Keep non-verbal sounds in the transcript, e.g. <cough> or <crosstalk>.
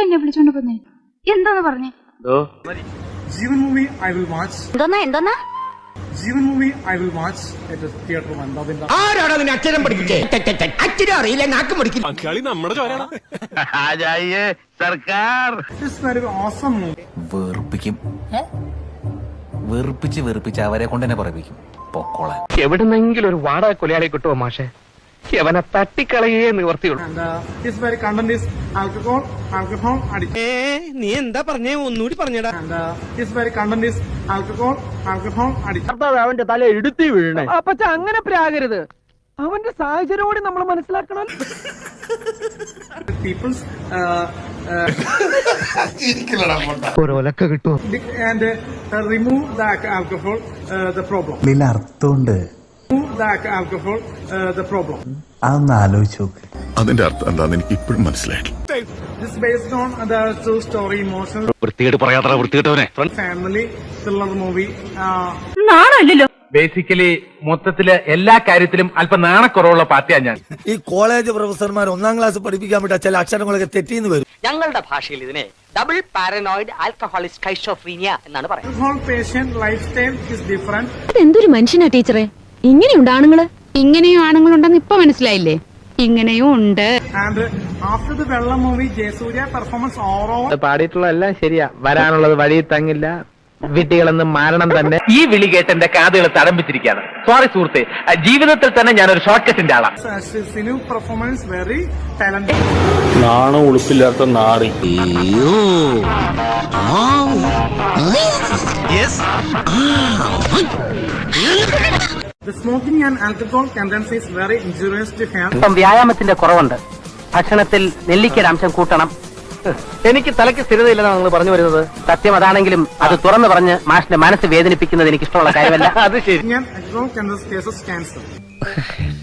എന്നെ വിളിച്ചോണ്ട് പോന്നെ എന്താന്ന് പറഞ്ഞേ? Jeevan movie I will watch. എന്തോന്നാ എന്തോന്നാ? Jeevan movie I will watch. At theatre വന്നതിന്റെ ആരാണ് അതിന് അക്ഷരം പഠിപ്പിച്ചേ? അറിയില്ല നാക്കും ഓസം മൂവി വെറുപ്പിക്കും. വെറുപ്പിച്ച് വെറുപ്പിച്ച് അവരെ കൊണ്ട് തന്നെ പറയിപ്പിക്കും. പൊക്കോളാൻ. എവിടുന്നെങ്കിലും ഒരു വാടക കൊലയാളി കിട്ടുമോ മാഷെ? അവനെ തട്ടിക്കളയേ നിവർത്തിയുള്ളൂ. നീ എന്താ പറഞ്ഞേ? ഒന്നുകൂടി പറഞ്ഞടാ. അവന്റെ തല വീഴണേ അപ്പൊ അങ്ങനെ പ്രാകരുത്. അവന്റെ സാഹചര്യം നമ്മൾ മനസ്സിലാക്കണം. Peoples ഒരൊലൊക്കെ and remove the alcohol the problem അർത്ഥമുണ്ട്. Alcohol, uh, the problem. അതൊന്ന് ആലോചിച്ച് നോക്ക്. അതിന്റെ അർത്ഥം എന്താന്ന് എനിക്ക് ഇപ്പോഴും മനസ്സിലായിട്ടില്ല. This is based on the true story, emotional വൃത്തികേട് പറയാത്ര വൃത്തികെട്ടവനെ. ഫാമിലി മൂവി നാണല്ലോ ബേസിക്കലി മൊത്തത്തിൽ എല്ലാ കാര്യത്തിലും അല്പം നാണക്കുറവുള്ള പാർട്ടിയാണ് ഞാൻ. ഈ കോളേജ് പ്രൊഫസർമാർ ഒന്നാം ക്ലാസ് പഠിപ്പിക്കാൻ പറ്റാ ചില അക്ഷരങ്ങളൊക്കെ തെറ്റിന്ന് വരും. ഞങ്ങളുടെ ഭാഷയിൽ ഇതിനെ ഡബിൾ പാരനോയിഡ് ആൽക്കഹോളിക് സ്കൈഷോഫ്രീനിയ എന്നാണ് പറയുന്നത്. Alcohol patient lifestyle is different. എന്തൊരു മനുഷ്യനാ ടീച്ചറെ? ഇങ്ങനെയുണ്ട് ആണുങ്ങൾ? ഇങ്ങനെയും ആണുങ്ങളുണ്ടെന്ന് ഇപ്പൊ മനസ്സിലായില്ലേ? ഇങ്ങനെയും ഉണ്ട്. And after the Vella movie, Jayasuriya performance പാടിയിട്ടുള്ള എല്ലാം ശരിയാ. വരാനുള്ളത് വഴി തങ്ങില്ല. വിട്ടികളെന്ന് മാരണം തന്നെ. ഈ വിളി കേട്ട് എന്റെ കാതുകൾ തടംപിച്ചിരിക്കുകയാണ് സോറി സുഹൃത്തെ. ജീവിതത്തിൽ തന്നെ ഞാൻ ഒരു ഷോർട്ട് കട്ടിന്റെ ആളാണ് പെർഫോമൻസ് വെരി നാണ very talented. നാണം ഉളുപ്പില്ലാത്ത നാറി. The smoking and alcohol content is very injurious to health. ഇപ്പം വ്യായാമത്തിന്റെ കുറവുണ്ട്. ഭക്ഷണത്തിൽ നെല്ലിക്കയുടെ അംശം കൂട്ടണം. എനിക്ക് തലയ്ക്ക് സ്ഥിരതയില്ലെന്നാണ് നിങ്ങൾ പറഞ്ഞു വരുന്നത്? സത്യം അതാണെങ്കിലും അത് തുറന്നു പറഞ്ഞ് മാഷിന്റെ മനസ്സ് വേദനിപ്പിക്കുന്നത് എനിക്ക് ഇഷ്ടമുള്ള കാര്യമല്ല. <laughs> അത് ശരി. ഞാൻ alcohol can causes cancer.